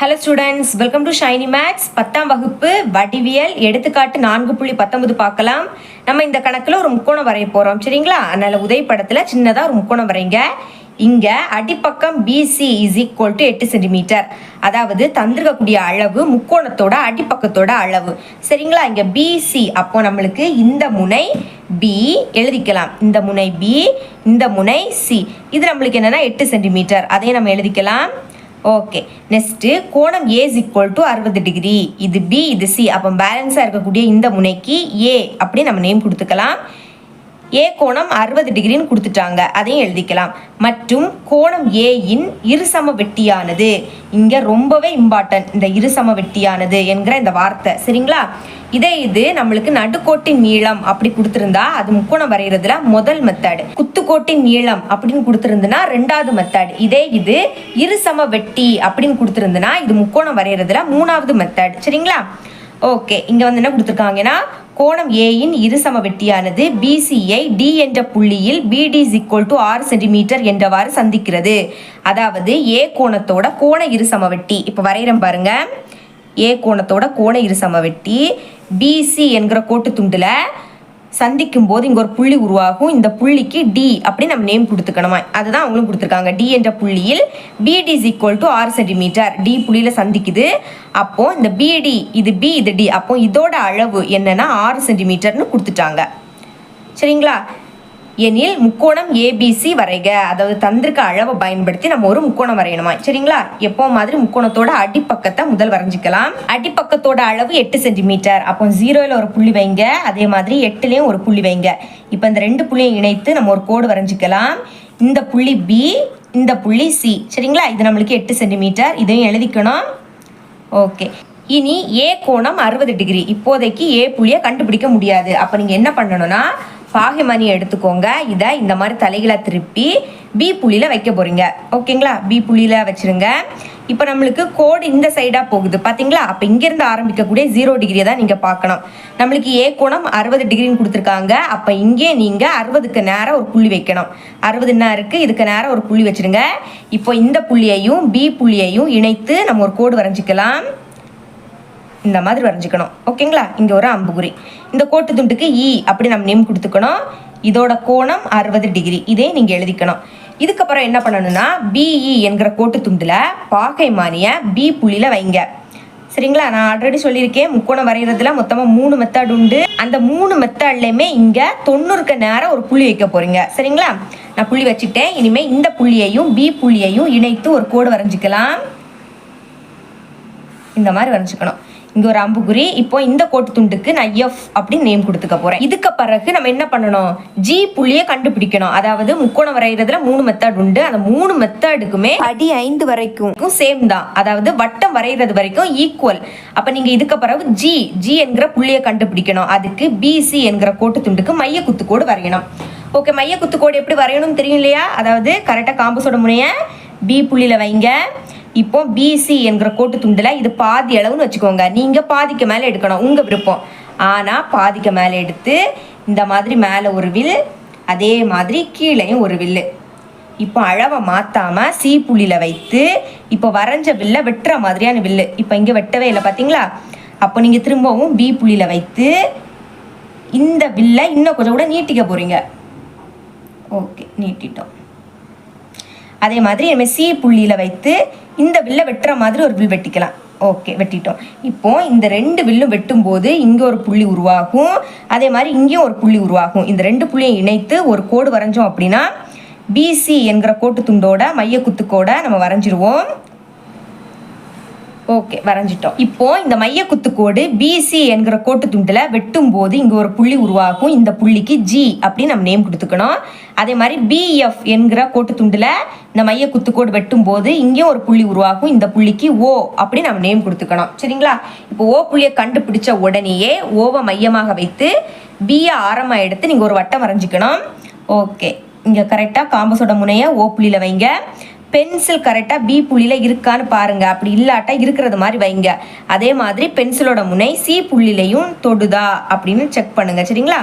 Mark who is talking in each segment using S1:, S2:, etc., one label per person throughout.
S1: Hello students welcome to Shiny Maths பத்தாம் வகுப்பு வடிவியல் எடுத்துக்காட்டு நான்கு புள்ளி பத்தொன்பது பார்க்கலாம். நம்ம இந்த கணக்கில் ஒரு முக்கோணம் வரைய போகிறோம் சரிங்களா? அதனால் உதவி படத்தில் சின்னதாக ஒரு முக்கோணம் வரைங்க. இங்கே அடிப்பக்கம் பிசி இஸ் ஈக்குவல் டு எட்டு சென்டிமீட்டர் அதாவது தந்திருக்கக்கூடிய அளவு முக்கோணத்தோட அடிப்பக்கத்தோட அளவு. சரிங்களா? இங்கே பிசி அப்போ நம்மளுக்கு இந்த முனை பி எழுதிக்கலாம். இந்த முனை பி இந்த முனை சி இது நம்மளுக்கு என்னென்னா எட்டு சென்டிமீட்டர் அதையும் நம்ம எழுதிக்கலாம். ஓகே நெக்ஸ்ட்டு கோணம் ஏ இஸ் ஈக்குவல் டு அறுபது டிகிரி இது பி இது சி அப்போ பேலன்ஸாக இருக்கக்கூடிய இந்த முனைக்கு ஏ அப்படி நம்ம நேம் கொடுத்துக்கலாம். ஏ கோணம் அறுபது டிகிரின்னு கொடுத்துட்டாங்க. அதையும் எழுதிக்கலாம். மற்றும் கோணம் ஏயின் இருசம வெட்டியானது. இங்கே ரொம்பவே இம்பார்ட்டன்ட் இந்த இருசம வெட்டியானது என்கிற இந்த வார்த்தை. சரிங்களா? இதே இது நம்மளுக்கு நடுக்கோட்டின் நீளம் அப்படி கொடுத்துருந்தா அது முக்கோணம் வரைகிறதுல முதல் மெத்தடு குத்துக்கோட்டின் நீளம் அப்படின்னு கொடுத்துருந்துன்னா ரெண்டாவது மெத்தட் இதே இது இருசம வெட்டி அப்படின்னு கொடுத்துருந்துன்னா இது முக்கோணம் வரைகிறதுல மூணாவது மெத்தட் சரிங்களா? ஓகே இங்கே வந்து என்ன கொடுத்துருக்காங்கன்னா கோணம் ஏயின் இருசம வெட்டியானது பிசியை டி என்ற புள்ளியில் பிடி இஸ் ஈக்குவல் டு ஆறு சென்டிமீட்டர் என்றவாறு சந்திக்கிறது. அதாவது ஏ கோணத்தோட கோண இருசம வெட்டி. இப்போ வரைகிறேன் பாருங்க. ஏ கோணத்தோட கோண இருசம வெட்டி. பிசி என்கிற கோட்டு துண்டில் சந்திக்கும் போது இங்கே ஒரு புள்ளி உருவாகும். இந்த புள்ளிக்கு டி அப்படி நம்ம நேம் கொடுத்துக்கணுமா? அதுதான் அவங்களும் கொடுத்துருக்காங்க. டி என்ற புள்ளியில் பிடி இஸ் ஈக்குவல் டு ஆறு சென்டிமீட்டர் டி புள்ளியில் சந்திக்குது. அப்போது இந்த பிடி இது பி இது டி அப்போ இதோட அளவு என்னென்னா ஆறு சென்டிமீட்டர்னு கொடுத்துட்டாங்க. சரிங்களா? எனில் முக்கோணம் ஏபிசி வரைக. அதாவது தந்திருக்க அளவை பயன்படுத்தி நம்ம ஒரு முக்கோணம் வரையணுமா? சரிங்களா? எப்போ மாதிரி முக்கோணத்தோட அடிப்பக்கத்தை முதல் வரைஞ்சிக்கலாம். அடிப்பக்கத்தோட அளவு எட்டு சென்டிமீட்டர். அப்போ ஜீரோவில் ஒரு புள்ளி வைங்க. அதே மாதிரி எட்டுலேயும் ஒரு புள்ளி வைங்க. இப்போ இந்த ரெண்டு புள்ளியும் இணைத்து நம்ம ஒரு கோடு வரைஞ்சிக்கலாம். இந்த புள்ளி பி இந்த புள்ளி சி சரிங்களா? இது நம்மளுக்கு எட்டு சென்டிமீட்டர். இதையும் எழுதிக்கணும். ஓகே. இனி ஏ கோணம் அறுபது டிகிரி. இப்போதைக்கு ஏ புள்ளியை கண்டுபிடிக்க முடியாது. அப்போ நீங்கள் என்ன பண்ணணும்னா பாகைமணி எடுத்துக்கோங்க. இதை இந்த மாதிரி தலைகளை திருப்பி பி புள்ளியில் வைக்க போகிறீங்க ஓகேங்களா பி புள்ளியில் வச்சுருங்க. இப்போ நம்மளுக்கு கோடு இந்த சைடாக போகுது. பார்த்தீங்களா அப்போ இங்கேருந்து ஆரம்பிக்கக்கூடிய ஜீரோ டிகிரியை தான் நீங்கள் பார்க்கணும். நம்மளுக்கு ஏ கோணம் அறுபது டிகிரின்னு கொடுத்துருக்காங்க. அப்போ இங்கே நீங்கள் அறுபதுக்கு நேரம் ஒரு புள்ளி வைக்கணும். அறுபது என்ன இருக்குது இதுக்கு நேரம் ஒரு புள்ளி வச்சுருங்க. இப்போ இந்த புள்ளியையும் பி புள்ளியையும் இணைத்து நம்ம ஒரு கோடு வரைஞ்சிக்கலாம். இந்த மாதிரி வரைஞ்சிக்கணும். ஓகேங்களா? இங்கே ஒரு அம்புகுறி. இந்த கோட்டு துண்டுக்கு இ அப்படி நம்ம நேம் கொடுத்துக்கணும். இதோட கோணம் அறுபது டிகிரி. இதே நீங்கள் எழுதிக்கணும். இதுக்கப்புறம் என்ன பண்ணணும்னா பிஇ என்கிற கோட்டு துண்டில் பாகை மானிய பி புள்ளியில் வைங்க. சரிங்களா? நான் ஆல்ரெடி சொல்லியிருக்கேன். முக்கோணம் வரைகிறதுல மொத்தமாக மூணு மெத்தட் உண்டு. அந்த மூணு மெத்தட்லையுமே இங்கே தொண்ணூறுக்கு நேரம் ஒரு புள்ளி வைக்க போகிறீங்க சரிங்களா? நான் புள்ளி வச்சுட்டேன் இனிமேல் இந்த புள்ளியையும் பி புள்ளியையும் இணைத்து ஒரு கோடு வரைஞ்சிக்கலாம். இந்த மாதிரி வரைஞ்சிக்கணும். இங்க ஒரு அம்புகுறி இப்போ இந்த கோட்டு துண்டுக்கு நான் எஃப் அப்படின்னு நேம் கொடுத்துக்க போறேன். இதுக்கு பிறகு நம்ம என்ன பண்ணணும்? ஜி புள்ளியை கண்டுபிடிக்கணும். அதாவது முக்கோணம் வரைகிறதுல மூணு மெத்தட் உண்டு. அந்த மூணு மெத்தடுக்குமே அடி ஐந்து வரைக்கும் சேம் தான். அதாவது வட்டம் வரைகிறது வரைக்கும் ஈக்குவல் அப்ப நீங்க இதுக்கு பிறகு ஜி ஜி என்கிற புள்ளியை கண்டுபிடிக்கணும். அதுக்கு பிசி என்கிற கோட்டு துண்டுக்கு மைய குத்துக்கோடு வரையணும். ஓகே மைய குத்துக்கோடு எப்படி வரையணும்னு தெரியும் இல்லையா? அதாவது கரெக்டாக காம்பஸோட முனைய பி புள்ளியில் வைங்க. இப்போ பிசி என்கிற கோட்டு துண்டில் இது பாதி அளவுன்னு வச்சுக்கோங்க. நீங்கள் பாதிக்கு மேலே எடுக்கணும். உங்கள் விருப்பம். ஆனால் பாதிக்கு மேலே எடுத்து இந்த மாதிரி மேலே ஒரு வில் அதே மாதிரி கீழேயும் ஒரு வில்லு இப்போ அளவை மாற்றாமல் சீ புள்ளியில் வைத்து இப்போ வரைஞ்ச வில்லை வெட்டுற மாதிரியான வில்லு இப்போ இங்கே வெட்டவே இல்லை பார்த்தீங்களா? அப்போ நீங்கள் திரும்பவும் பி புள்ளியில் வைத்து இந்த வில்லை இன்னும் கொஞ்சம் கூட நீட்டிக்க போகிறீங்க ஓகே நீட்டிட்டோம். அதே மாதிரி நம்ம சி புள்ளியில் வைத்து இந்த வில்லை வெட்டுற மாதிரி ஒரு வில் வெட்டிக்கலாம். ஓகே வெட்டிட்டோம். இப்போ இந்த ரெண்டு வில்லும் வெட்டும்போது இங்கே ஒரு புள்ளி உருவாகும். அதே மாதிரி இங்கேயும் ஒரு புள்ளி உருவாகும். இந்த ரெண்டு புள்ளியும் இணைத்து ஒரு கோடு வரைஞ்சோம் அப்படின்னா பிசி என்கிற கோட்டு துண்டோட மைய குத்துக்கோட நம்ம வரைஞ்சிருவோம். ஓகே வரைஞ்சிட்டோம். இப்போ இந்த மைய குத்துக்கோடு பிசி என்கிற கோட்டு துண்டில் வெட்டும் போது இங்கே ஒரு புள்ளி உருவாகும். இந்த புள்ளிக்கு ஜி அப்படின்னு நம்ம நேம் கொடுத்துக்கணும். அதே மாதிரி பிஎஃப் என்கிற கோட்டு துண்டில் இந்த மைய குத்துக்கோடு வெட்டும் போது இங்கேயும் ஒரு புள்ளி உருவாகும். இந்த புள்ளிக்கு ஓ அப்படி நம்ம நேம் கொடுத்துக்கணும். சரிங்களா? இப்போ ஓ புள்ளியை கண்டுபிடிச்ச உடனேயே ஓவை மையமாக வைத்து பியை ஆரமாக எடுத்து நீங்கள் ஒரு வட்டம் வரைஞ்சிக்கணும். ஓகே. இங்கே கரெக்டாக காம்பஸோட முனையை ஓ புள்ளியில் வைங்க. பென்சில் கரெக்டாக பி புள்ளியில் இருக்கான்னு பாருங்கள் அப்படி இல்லாட்டா இருக்கிறது மாதிரி வைங்க. அதே மாதிரி பென்சிலோட முனை சி புள்ளிலையும் தொடுதா அப்படின்னு செக் பண்ணுங்கள் சரிங்களா?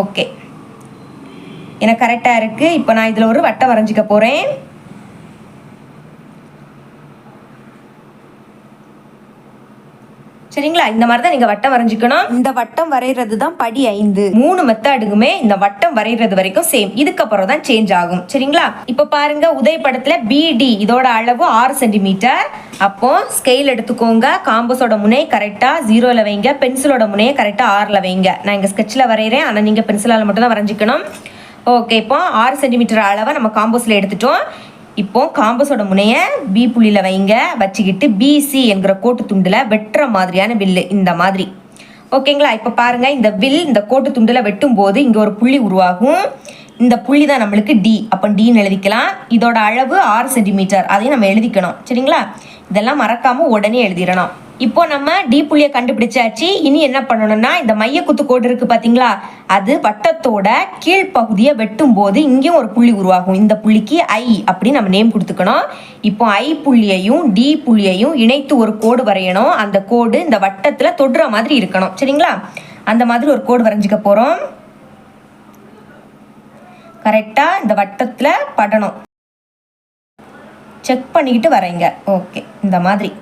S1: ஓகே. எனக்கு கரெக்டாக இருக்குது இப்போ நான் இதில் ஒரு வட்டம் வரைஞ்சிக்க போகிறேன் சரிங்களா? இந்த மாதிரி தான் நீங்க வட்டம் வரைஞ்சிக்கணும். இந்த வட்டம் வரைகிறது தான் படி ஐந்து. மூணு மெத்தடுக்குமே இந்த வட்டம் வரைகிறது வரைக்கும் சேம் இதுக்கப்புறம் தான் சேஞ்ச் ஆகும். சரிங்களா? இப்போ பாருங்க உதய படத்துல பிடி இதோட அளவு ஆறு சென்டிமீட்டர் அப்போ ஸ்கேல் எடுத்துக்கோங்க. காம்பஸோட முனை கரெக்டா ஜீரோல வைங்க. பென்சிலோட முனையை கரெக்டா ஆறுல வைங்க. நான் இங்க ஸ்கெட்ச்ல வரைகிறேன் ஆனா நீங்க பென்சிலால மட்டும் தான் வரைஞ்சிக்கணும். ஓகே இப்போ ஆறு சென்டிமீட்டர் அளவை நம்ம காம்போஸில் எடுத்துட்டோம். இப்போ காம்பஸோட முனைய பி புள்ளியில் வைங்க. வச்சுக்கிட்டு பிசி என்கிற கோட்டு துண்டில் வெட்டுற மாதிரியான வில்லு. இந்த மாதிரி. ஓகேங்களா? இப்போ பாருங்க இந்த வில் இந்த கோட்டு துண்டில் வெட்டும் போது இங்கே ஒரு புள்ளி உருவாகும். இந்த புள்ளி தான் நம்மளுக்கு டி அப்போ டின்னு எழுதிக்கலாம். இதோட அளவு ஆறு சென்டிமீட்டர். அதையும் நம்ம எழுதிக்கணும். சரிங்களா? இதெல்லாம் மறக்காம உடனே எழுதிடணும். இப்போ நம்ம டி புள்ளியை கண்டுபிடிச்சாச்சு. இனி என்ன பண்ணணும்னா இந்த மைய குத்து கோடு இருக்கு பாத்தீங்களா? அது வட்டத்தோட கீழ்ப்பகுதியை வெட்டும் போது இங்கேயும் ஒரு புள்ளி உருவாகும். இந்த புள்ளிக்கு ஐ அப்படின்னு நம்ம நேம் கொடுத்துக்கணும். இப்போ ஐ புள்ளியையும் டி புள்ளியையும் இணைத்து ஒரு கோடு வரையணும். அந்த கோடு இந்த வட்டத்துல தொடுற மாதிரி இருக்கணும். சரிங்களா? அந்த மாதிரி ஒரு கோடு வரைஞ்சிக்க போறோம். கரெக்டா இந்த வட்டத்துல படணும். செக் பண்ணிக்கிட்டு வரைங்க. ஓகே. இந்த மாதிரி.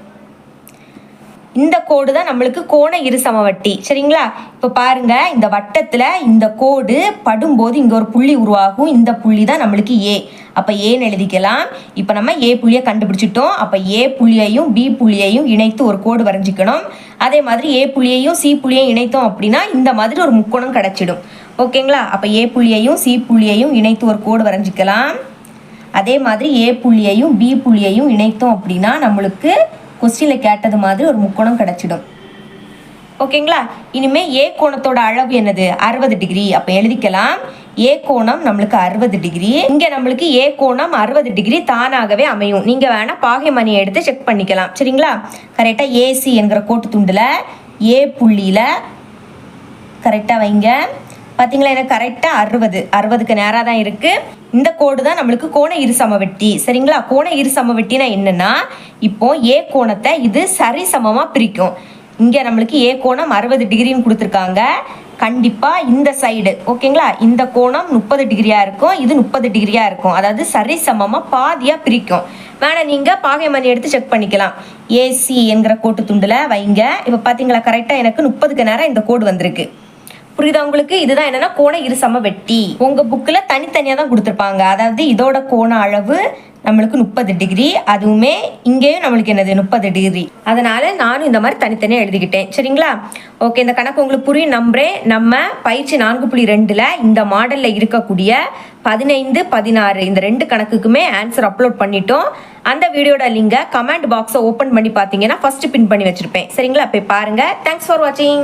S1: இந்த கோடு தான் நம்மளுக்கு கோண இருசமவட்டி. சரிங்களா? இப்போ பாருங்க இந்த வட்டத்தில் இந்த கோடு படும்போது இங்கே ஒரு புள்ளி உருவாகும். இந்த புள்ளி தான் நம்மளுக்கு ஏ அப்போ ஏன்னு எழுதிக்கலாம். இப்போ நம்ம ஏ புள்ளியை கண்டுபிடிச்சிட்டோம். அப்போ ஏ புள்ளியையும் பி புள்ளியையும் இணைத்து ஒரு கோடு வரைஞ்சிக்கணும். அதே மாதிரி ஏ புள்ளியையும் சி புள்ளியையும் இணைத்தோம் அப்படின்னா இந்த மாதிரி ஒரு முக்கோணம் கிடச்சிடும். ஓகேங்களா? அப்போ ஏ புள்ளியையும் சி புள்ளியையும் இணைத்து ஒரு கோடு வரைஞ்சிக்கலாம். அதே மாதிரி ஏ புள்ளியையும் பி புள்ளியையும் இணைத்தோம் அப்படின்னா நம்மளுக்கு கொஸ்டினில் கேட்டது மாதிரி ஒரு முக்கோணம் கிடச்சிடும். ஓகேங்களா? இனிமே ஏ கோணத்தோட அளவு என்னது? அறுபது டிகிரி. அப்போ எழுதிக்கலாம். ஏ கோணம் நம்மளுக்கு அறுபது டிகிரி. இங்கே நம்மளுக்கு ஏ கோணம் அறுபது டிகிரி தானாகவே அமையும். நீங்கள் வேணால் பாகை மணியை எடுத்து செக் பண்ணிக்கலாம். சரிங்களா? கரெக்டாக ஏசி என்கிற கோட்டு துண்டில் ஏ புள்ளியில் கரெக்டாக வைங்க. பார்த்தீங்களா எனக்கு கரெக்டாக அறுபது. அறுபதுக்கு நேராக தான் இருக்குது இந்த கோடு தான் நம்மளுக்கு கோண இருசமவெட்டி. சரிங்களா? கோண இரு என்னென்னா இப்போ ஏ கோணத்தை இது சரி சமமாக பிரிக்கும். இங்கே நம்மளுக்கு ஏ கோணம் அறுபது டிகிரின்னு கொடுத்துருக்காங்க. கண்டிப்பாக இந்த சைடு ஓகேங்களா? இந்த கோணம் முப்பது டிகிரியாக இருக்கும். இது முப்பது டிகிரியாக இருக்கும். அதாவது சரி சமமாக பாதியாக பிரிக்கும். வேணால் நீங்கள் பாகை மணி எடுத்து செக் பண்ணிக்கலாம். ஏசி என்கிற கோட்டு துண்டில் வைங்க. இப்போ பார்த்தீங்களா கரெக்டாக எனக்கு முப்பதுக்கு நேரம் இந்த கோடு வந்திருக்கு. புரியுதா உங்களுக்கு? இதுதான் என்னன்னா கோண இருசம வெட்டி. உங்க புக்ல தனித்தனியா தான் கொடுத்துருப்பாங்க. அதாவது இதோட கோண அளவு நம்மளுக்கு முப்பது டிகிரி அதுவுமே இங்கேயும் நம்மளுக்கு என்னது? முப்பது டிகிரி அதனால நானும் இந்த மாதிரி தனித்தனியாக எழுதிக்கிட்டேன். சரிங்களா? ஓகே இந்த கணக்கு உங்களுக்கு புரியும் நம்புறேன். நம்ம பயிற்சி நான்கு புள்ளி ரெண்டில் இந்த மாடலில் இருக்கக்கூடிய பதினைந்து பதினாறு இந்த ரெண்டு கணக்குக்குமே ஆன்சர் அப்லோட் பண்ணிட்டோம். அந்த வீடியோட லிங்கை கமெண்ட் பாக்ஸை ஓப்பன் பண்ணி பார்த்தீங்கன்னா ஃபர்ஸ்ட் பின் பண்ணி வச்சிருப்பேன். சரிங்களா? போய் பாருங்க. தேங்க்ஸ் ஃபார் வாட்சிங்